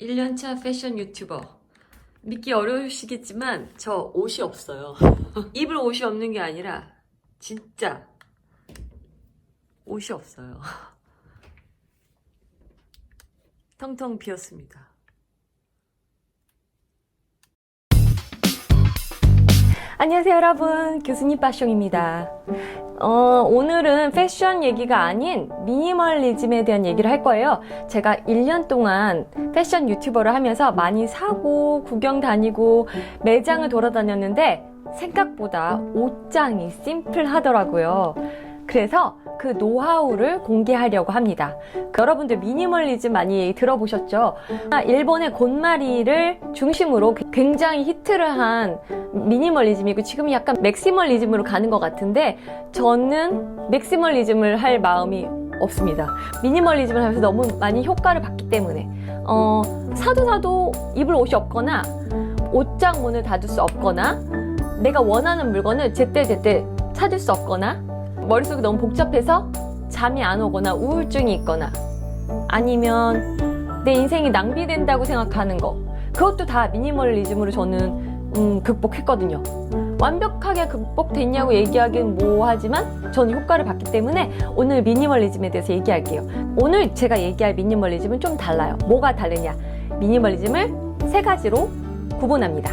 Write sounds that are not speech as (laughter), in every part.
1년차 패션 유튜버. 믿기 어려우시겠지만 저 옷이 없어요. (laughs) 입을 옷이 없는 게 아니라 진짜 옷이 없어요. (laughs) 텅텅 비었습니다. 안녕하세요 여러분 교수님 빠숑입니다 어, 오늘은 패션 얘기가 아닌 미니멀리즘에 대한 얘기를 할 거예요. 제가 1년 동안 패션 유튜버를 하면서 많이 사고 구경 다니고 매장을 돌아다녔는데 생각보다 옷장이 심플하더라고요 그래서 그 노하우를 공개하려고 합니다. 여러분들 미니멀리즘 많이 들어보셨죠? 아, 일본의 곤마리를 중심으로 굉장히 히트를 한 미니멀리즘이고 지금 약간 맥시멀리즘으로 가는 것 같은데 저는 맥시멀리즘을 할 마음이 없습니다. 미니멀리즘을 하면서 너무 많이 효과를 봤기 때문에 어, 사도 사도 입을 옷이 없거나 옷장 문을 닫을 수 없거나 내가 원하는 물건을 제때제때 찾을 수 없거나 머릿속이 너무 복잡해서 잠이 안 오거나 우울증이 있거나 아니면 내 인생이 낭비된다고 생각하는 거 그것도 다 미니멀리즘으로 저는 음, 극복했거든요. 완벽하게 극복됐냐고 얘기하기는 뭐하지만 저는 효과를 봤기 때문에 오늘 미니멀리즘에 대해서 얘기할게요. 오늘 제가 얘기할 미니멀리즘은 좀 달라요. 뭐가 다르냐? 미니멀리즘을 세 가지로 구분합니다.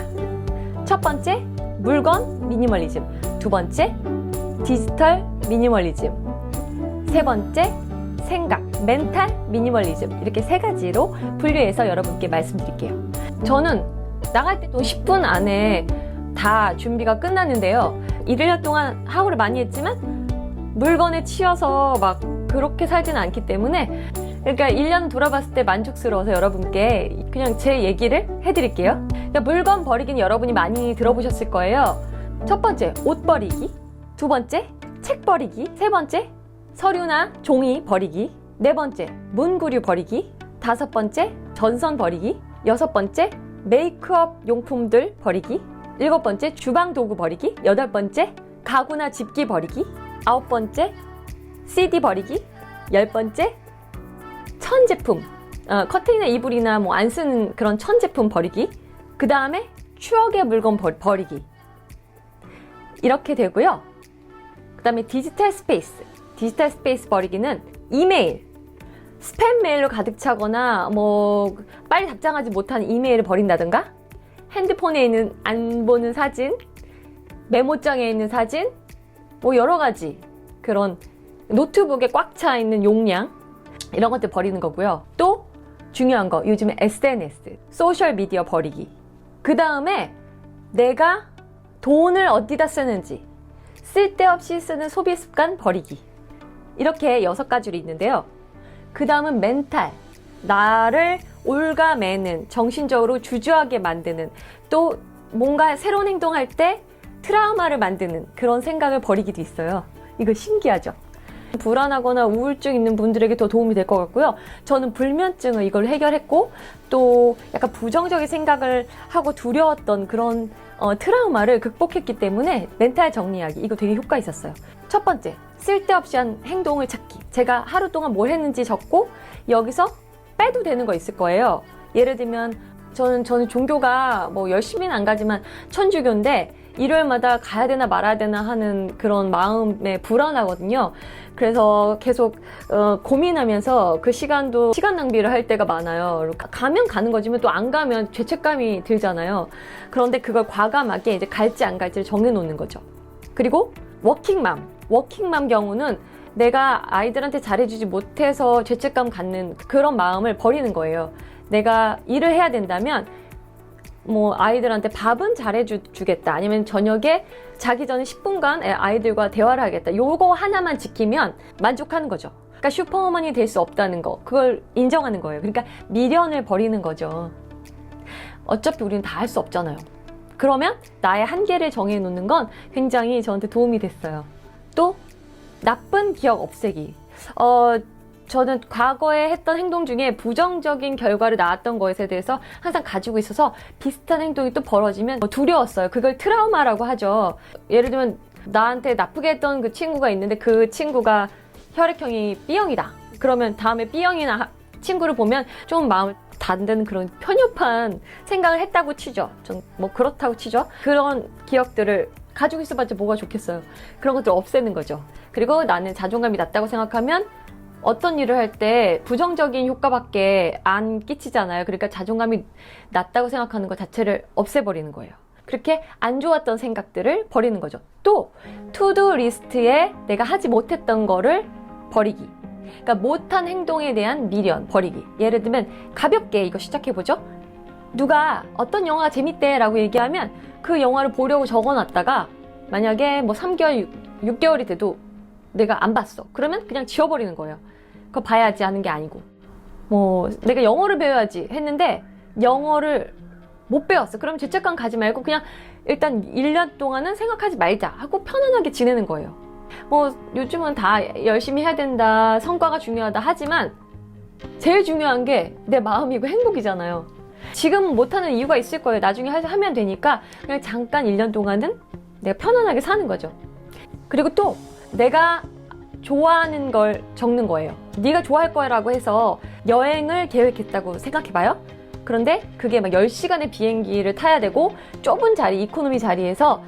첫 번째, 물건 미니멀리즘. 두 번째, 디지털 미니멀리즘. 세 번째, 생각, 멘탈 미니멀리즘. 이렇게 세 가지로 분류해서 여러분께 말씀드릴게요. 저는 나갈 때도 10분 안에 다 준비가 끝났는데요. 1년 동안 하루를 많이 했지만 물건에 치여서 막 그렇게 살지는 않기 때문에 그러니까 1년 돌아봤을 때 만족스러워서 여러분께 그냥 제 얘기를 해드릴게요. 그러니까 물건 버리기는 여러분이 많이 들어보셨을 거예요. 첫 번째, 옷 버리기. 두 번째, 책 버리기. 세 번째, 서류나 종이 버리기. 네 번째, 문구류 버리기. 다섯 번째, 전선 버리기. 여섯 번째, 메이크업 용품들 버리기. 일곱 번째, 주방 도구 버리기. 여덟 번째, 가구나 집기 버리기. 아홉 번째, CD 버리기. 열 번째, 천 제품. 어, 커튼이나 이불이나 뭐 안 쓰는 그런 천 제품 버리기. 그 다음에 추억의 물건 버, 버리기. 이렇게 되고요. 그 다음에 디지털 스페이스. 디지털 스페이스 버리기는 이메일. 스팸 메일로 가득 차거나 뭐 빨리 답장하지 못한 이메일을 버린다든가 핸드폰에 있는 안 보는 사진, 메모장에 있는 사진, 뭐 여러 가지 그런 노트북에 꽉 차 있는 용량 이런 것들 버리는 거고요. 또 중요한 거 요즘에 SNS, 소셜 미디어 버리기. 그 다음에 내가 돈을 어디다 쓰는지 쓸데없이 쓰는 소비 습관 버리기. 이렇게 여섯 가지로 있는데요. 그 다음은 멘탈. 나를 올가매는, 정신적으로 주저하게 만드는, 또 뭔가 새로운 행동할 때 트라우마를 만드는 그런 생각을 버리기도 있어요. 이거 신기하죠? 불안하거나 우울증 있는 분들에게 더 도움이 될 것 같고요. 저는 불면증을 이걸 해결했고, 또 약간 부정적인 생각을 하고 두려웠던 그런 어, 트라우마를 극복했기 때문에 멘탈 정리하기 이거 되게 효과 있었어요. 첫 번째, 쓸데없이 한 행동을 찾기. 제가 하루 동안 뭘 했는지 적고 여기서 빼도 되는 거 있을 거예요. 예를 들면 저는 저는 종교가 뭐 열심히는 안 가지만 천주교인데 일요일마다 가야 되나 말아야 되나 하는 그런 마음에 불안하거든요. 그래서 계속 어, 고민하면서 그 시간도 시간 낭비를 할 때가 많아요. 가- 가면 가는 거지만 또 안 가면 죄책감이 들잖아요. 그런데 그걸 과감하게 이제 갈지 안 갈지를 정해놓는 거죠. 그리고 워킹맘, 워킹맘 경우는 내가 아이들한테 잘해주지 못해서 죄책감 갖는 그런 마음을 버리는 거예요. 내가 일을 해야 된다면 뭐 아이들한테 밥은 잘해주겠다. 아니면 저녁에 자기 전에 10분간 아이들과 대화를 하겠다. 요거 하나만 지키면 만족하는 거죠. 그러니까 슈퍼우먼이 될수 없다는 거. 그걸 인정하는 거예요. 그러니까 미련을 버리는 거죠. 어차피 우리는 다 할 수 없잖아요. 그러면 나의 한계를 정해 놓는 건 굉장히 저한테 도움이 됐어요. 또 나쁜 기억 없애기. 어 저는 과거에 했던 행동 중에 부정적인 결과를 낳았던 것에 대해서 항상 가지고 있어서 비슷한 행동이 또 벌어지면 두려웠어요. 그걸 트라우마라고 하죠. 예를 들면 나한테 나쁘게 했던 그 친구가 있는데 그 친구가 혈액형이 B형이다. 그러면 다음에 B형이나 친구를 보면 좀 마음을 단다는 그런 편협한 생각을 했다고 치죠. 전뭐 그렇다고 치죠. 그런 기억들을 가지고 있어봤자 뭐가 좋겠어요. 그런 것들 없애는 거죠. 그리고 나는 자존감이 낮다고 생각하면 어떤 일을 할 때 부정적인 효과밖에 안 끼치잖아요. 그러니까 자존감이 낮다고 생각하는 것 자체를 없애버리는 거예요. 그렇게 안 좋았던 생각들을 버리는 거죠. 또 투두 리스트에 내가 하지 못했던 거를 버리기. 그러니까 못한 행동에 대한 미련 버리기. 예를 들면 가볍게 이거 시작해 보죠. 누가 어떤 영화가 재밌대라고 얘기하면 그 영화를 보려고 적어놨다가 만약에 뭐 3개월, 6, 개월이 돼도 내가 안 봤어. 그러면 그냥 지워버리는 거예요. 그거 봐야지 하는 게 아니고. 뭐 내가 영어를 배워야지 했는데 영어를 못 배웠어. 그럼 죄책감 가지 말고 그냥 일단 1년 동안은 생각하지 말자 하고 편안하게 지내는 거예요. 뭐 요즘은 다 열심히 해야 된다, 성과가 중요하다 하지만 제일 중요한 게 내 마음이고 행복이잖아요. 지금 못하는 이유가 있을 거예요. 나중에 하- 하면 되니까 그냥 잠깐 1년 동안은 내가 편안하게 사는 거죠. 그리고 또 내가 좋아하는 걸 적는 거예요. 네가 좋아할 거라고 해서 여행을 계획했다고 생각해봐요. 그런데 그게 막 10시간의 비행기를 타야 되고 좁은 자리, 이코노미 자리에서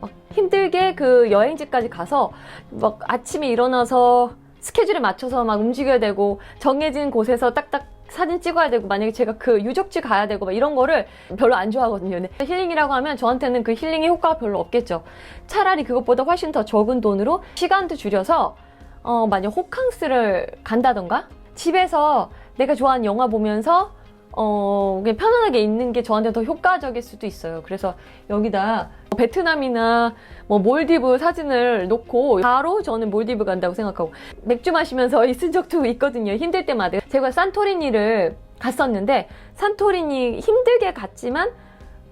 막 힘들게 그 여행지까지 가서 막 아침에 일어나서 스케줄에 맞춰서 막 움직여야 되고 정해진 곳에서 딱딱 사진 찍어야 되고 만약에 제가 그 유적지 가야 되고 막 이런 거를 별로 안 좋아하거든요. 근데 힐링이라고 하면 저한테는 그 힐링의 효과가 별로 없겠죠. 차라리 그것보다 훨씬 더 적은 돈으로 시간도 줄여서 어, 만약 호캉스를 간다던가 집에서 내가 좋아하는 영화 보면서 어, 그냥 편안하게 있는 게 저한테 더 효과적일 수도 있어요. 그래서 여기다 베트남이나 뭐 몰디브 사진을 놓고 바로 저는 몰디브 간다고 생각하고 맥주 마시면서 (laughs) 있은 적도 있거든요. 힘들 때마다. 제가 산토리니를 갔었는데 산토리니 힘들게 갔지만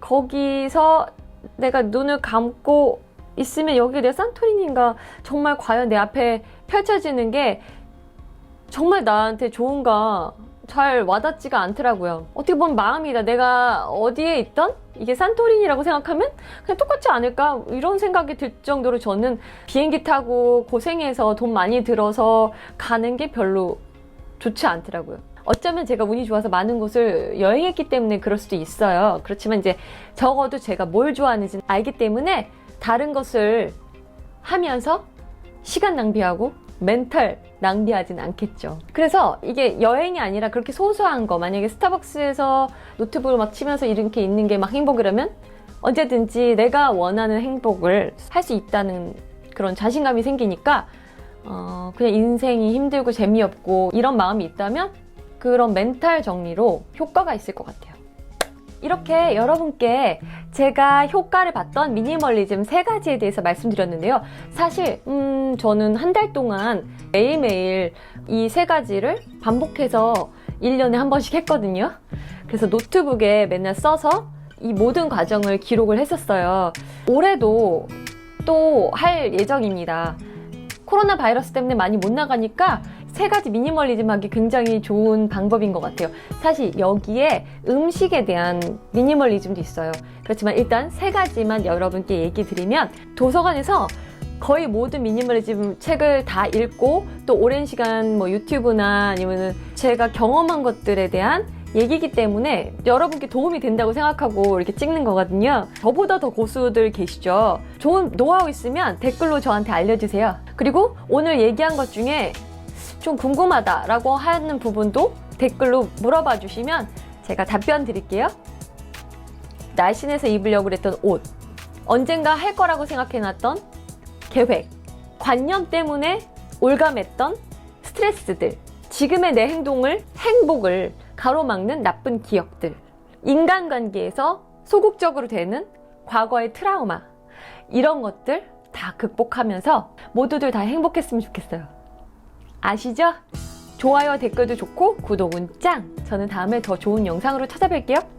거기서 내가 눈을 감고 있으면 여기 내 산토리니인가 정말 과연 내 앞에 펼쳐지는 게 정말 나한테 좋은가 잘 와닿지가 않더라고요. 어떻게 보면 마음이다. 내가 어디에 있던 이게 산토리니라고 생각하면 그냥 똑같지 않을까 이런 생각이 들 정도로 저는 비행기 타고 고생해서 돈 많이 들어서 가는 게 별로 좋지 않더라고요. 어쩌면 제가 운이 좋아서 많은 곳을 여행했기 때문에 그럴 수도 있어요. 그렇지만 이제 적어도 제가 뭘 좋아하는지 알기 때문에 다른 것을 하면서 시간 낭비하고 멘탈 낭비하진 않겠죠. 그래서 이게 여행이 아니라 그렇게 소소한 거, 만약에 스타벅스에서 노트북을 막 치면서 이렇게 있는 게 막 행복이라면 언제든지 내가 원하는 행복을 할 수 있다는 그런 자신감이 생기니까 어, 그냥 인생이 힘들고 재미없고 이런 마음이 있다면 그런 멘탈 정리로 효과가 있을 것 같아요. 이렇게 여러분께 제가 효과를 봤던 미니멀리즘 세 가지에 대해서 말씀드렸는데요. 사실, 음, 저는 한 달 동안 매일매일 이 세 가지를 반복해서 1년에 한 번씩 했거든요. 그래서 노트북에 맨날 써서 이 모든 과정을 기록을 했었어요. 올해도 또 할 예정입니다. 코로나 바이러스 때문에 많이 못 나가니까 세 가지 미니멀리즘 하기 굉장히 좋은 방법인 것 같아요. 사실 여기에 음식에 대한 미니멀리즘도 있어요. 그렇지만 일단 세 가지만 여러분께 얘기 드리면 도서관에서 거의 모든 미니멀리즘 책을 다 읽고 또 오랜 시간 뭐 유튜브나 아니면은 제가 경험한 것들에 대한 얘기이기 때문에 여러분께 도움이 된다고 생각하고 이렇게 찍는 거거든요. 저보다 더 고수들 계시죠. 좋은 노하우 있으면 댓글로 저한테 알려주세요. 그리고 오늘 얘기한 것 중에 좀 궁금하다라고 하는 부분도 댓글로 물어봐 주시면 제가 답변 드릴게요. 날씬해서 입으려고 그랬던 옷, 언젠가 할 거라고 생각해놨던 계획, 관념 때문에 올감했던 스트레스들, 지금의 내 행동을, 행복을 가로막는 나쁜 기억들, 인간관계에서 소극적으로 되는 과거의 트라우마, 이런 것들 다 극복하면서 모두들 다 행복했으면 좋겠어요. 아시죠? 좋아요, 댓글도 좋고 구독은 짱! 저는 다음에 더 좋은 영상으로 찾아뵐게요.